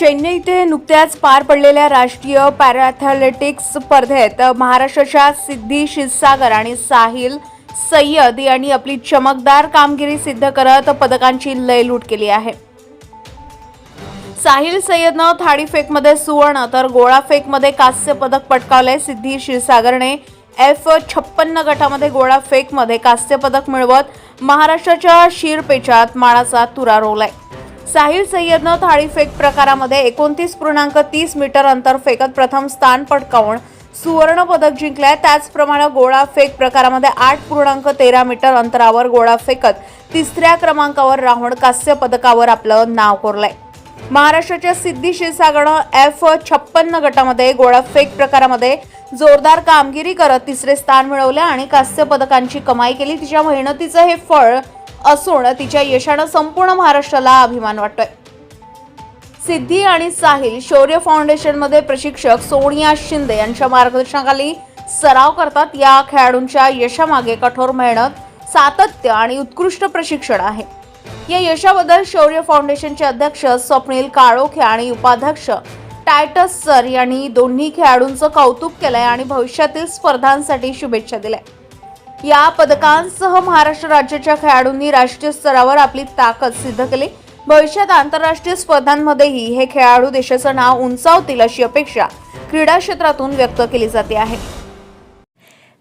चेन्नई इथे नुकत्याच पार पडलेल्या राष्ट्रीय पॅराथलेटिक्स स्पर्धेत महाराष्ट्राच्या सिद्धी शिरसागर आणि साहिल सय्यद यांनी आपली चमकदार कामगिरी सिद्ध करत पदकांची लयलूट केली आहे. साहिल सय्यदनं थाळीफेकमध्ये सुवर्ण तर गोळाफेकमध्ये कांस्य पदक पटकावलंय सिद्धी क्षीरसागरने. एफ छप्पन्न गटामध्ये गोळाफेकमध्ये कांस्य पदक मिळवत महाराष्ट्राच्या शिरपेचात माळाचा तुरा रोवलाय. साहिल सय्यदनं थाळीफेक प्रकारामध्ये एकोणतीस पूर्णांक तीस मीटर अंतर फेकत प्रथम स्थान पटकावून सुवर्ण पदक जिंकलंय. त्याचप्रमाणे गोळा फेक प्रकारामध्ये आठ पूर्णांक तेरा मीटर अंतरावर गोळा फेकत तिसऱ्या क्रमांकावर राहून कांस्य पदकावर आपलं नाव कोरलंय. महाराष्ट्राच्या सिद्धी क्षीरसागरनं एफ छप्पन्न गटामध्ये गोळाफेक प्रकारामध्ये जोरदार कामगिरी करत तिसरे स्थान मिळवले आणि कांस्य पदकांची कमाई केली. तिच्या मेहनतीचं हे फळ असून तिच्या यशानं संपूर्ण महाराष्ट्राला अभिमान वाटतोय. सिद्धी आणि साहिल शौर्य फाउंडेशनमध्ये प्रशिक्षक सोनिया शिंदे यांच्या मार्गदर्शनाखाली सराव करतात. या खेळाडूंच्या यशामागे कठोर मेहनत सातत्य आणि उत्कृष्ट प्रशिक्षण आहे. या यशाबद्दल शौर्य फाउंडेशनचे अध्यक्ष स्वप्नील काळोखे आणि उपाध्यक्ष टायटस सर यांनी दोन्ही खेळाडूंचं कौतुक केलंय आणि भविष्यातील स्पर्धांसाठी शुभेच्छा दिल्या. या पदकांसह महाराष्ट्र राज्याच्या खेळाडूंनी राष्ट्रीय स्तरावर आपली ताकद सिद्ध केली. भविष्यात आंतरराष्ट्रीय स्पर्धांमध्येही हे खेळाडू देशाचं नाव उंचावतील अशी अपेक्षा क्रीडा क्षेत्रातून व्यक्त केली जाते आहे.